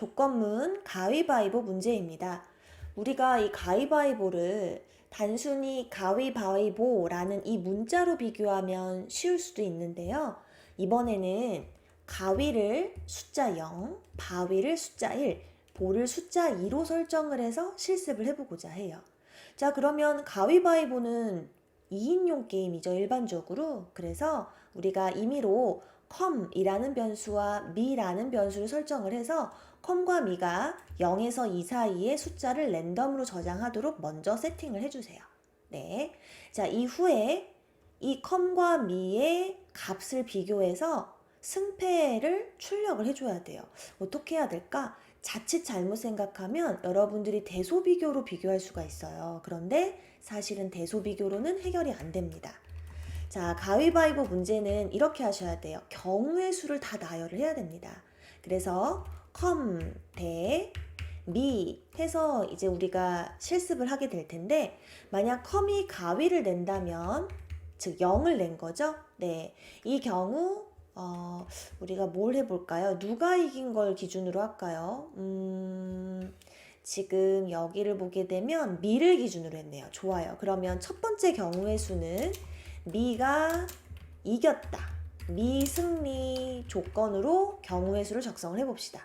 조건문 가위바위보 문제입니다. 우리가 이 가위바위보를 단순히 가위바위보라는 이 문자로 비교하면 쉬울 수도 있는데요. 이번에는 가위를 숫자 0, 바위를 숫자 1, 보를 숫자 2로 설정을 해서 실습을 해보고자 해요. 자, 그러면 가위바위보는 2인용 게임이죠, 일반적으로. 그래서 우리가 임의로 컴이라는 변수와 미라는 변수를 설정을 해서 컴과 미가 0에서 2 사이의 숫자를 랜덤으로 저장하도록 먼저 세팅을 해주세요. 네. 자, 이후에 이 컴과 미의 값을 비교해서 승패를 출력을 해줘야 돼요. 어떻게 해야 될까? 자칫 잘못 생각하면 여러분들이 대소비교로 비교할 수가 있어요. 그런데 사실은 대소비교로는 해결이 안 됩니다. 자, 가위바위보 문제는 이렇게 하셔야 돼요. 경우의 수를 다 나열을 해야 됩니다. 그래서 컴, 대, 미 해서 이제 우리가 실습을 하게 될 텐데 만약 컴이 가위를 낸다면 즉 0을 낸 거죠. 네. 이 경우 어, 우리가 뭘 해볼까요? 누가 이긴 걸 기준으로 할까요? 음, 지금 여기를 보게 되면 미를 기준으로 했네요. 좋아요. 그러면 첫 번째 경우의 수는 미가 이겼다. 미 승리 조건으로 경우의 수를 작성을 해봅시다.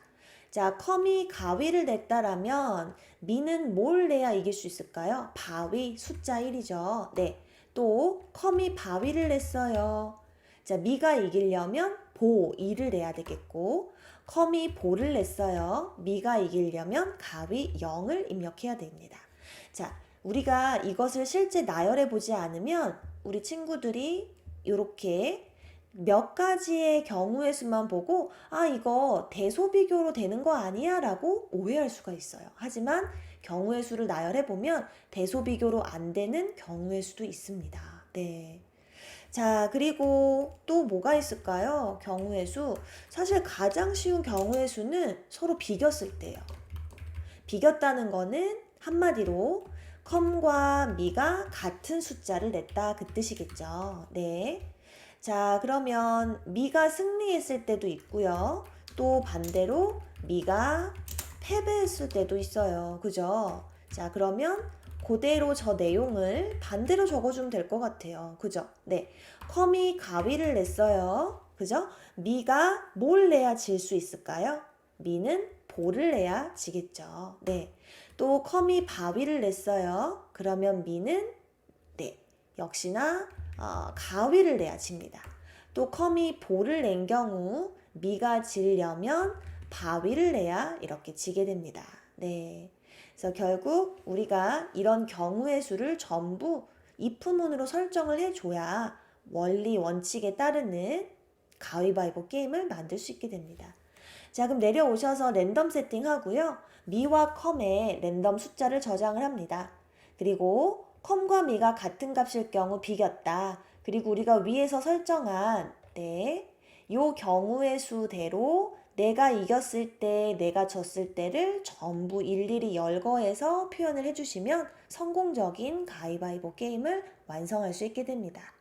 자, 컴이 가위를 냈다라면 미는 뭘 내야 이길 수 있을까요? 바위 숫자 1이죠. 네. 또 컴이 바위를 냈어요. 자, 미가 이기려면 보 2를 내야 되겠고 컴이 보를 냈어요. 미가 이기려면 가위 0을 입력해야 됩니다. 자, 우리가 이것을 실제 나열해 보지 않으면 우리 친구들이 이렇게 몇 가지의 경우의 수만 보고 아 이거 대소비교로 되는 거 아니야 라고 오해할 수가 있어요. 하지만 경우의 수를 나열해 보면 대소비교로 안 되는 경우의 수도 있습니다. 네. 자, 그리고 또 뭐가 있을까요? 경우의 수. 사실 가장 쉬운 경우의 수는 서로 비겼을 때요. 비겼다는 거는 한마디로 컴과 미가 같은 숫자를 냈다 그 뜻이겠죠. 네. 자, 그러면 미가 승리했을 때도 있고요. 또 반대로 미가 패배했을 때도 있어요. 그죠? 자, 그러면 그대로 저 내용을 반대로 적어주면 될 것 같아요. 그죠? 네. 컴이 가위를 냈어요. 그죠? 미가 뭘 내야 질 수 있을까요? 미는 볼을 내야 지겠죠. 네. 또 컴이 바위를 냈어요. 그러면 미는 네. 역시나 어, 가위를 내야 집니다. 또 컴이 볼을 낸 경우 미가 지려면 바위를 내야 이렇게 지게 됩니다. 네. 그래서 결국 우리가 이런 경우의 수를 전부 if문으로 설정을 해줘야 원리 원칙에 따르는 가위바위보 게임을 만들 수 있게 됩니다. 자, 그럼 내려오셔서 랜덤 세팅하고요. 미와 컴에 랜덤 숫자를 저장을 합니다. 그리고 컴과 미가 같은 값일 경우 비겼다. 그리고 우리가 위에서 설정한 네, 요 경우의 수대로 내가 이겼을 때, 내가 졌을 때를 전부 일일이 열거해서 표현을 해주시면 성공적인 가위바위보 게임을 완성할 수 있게 됩니다.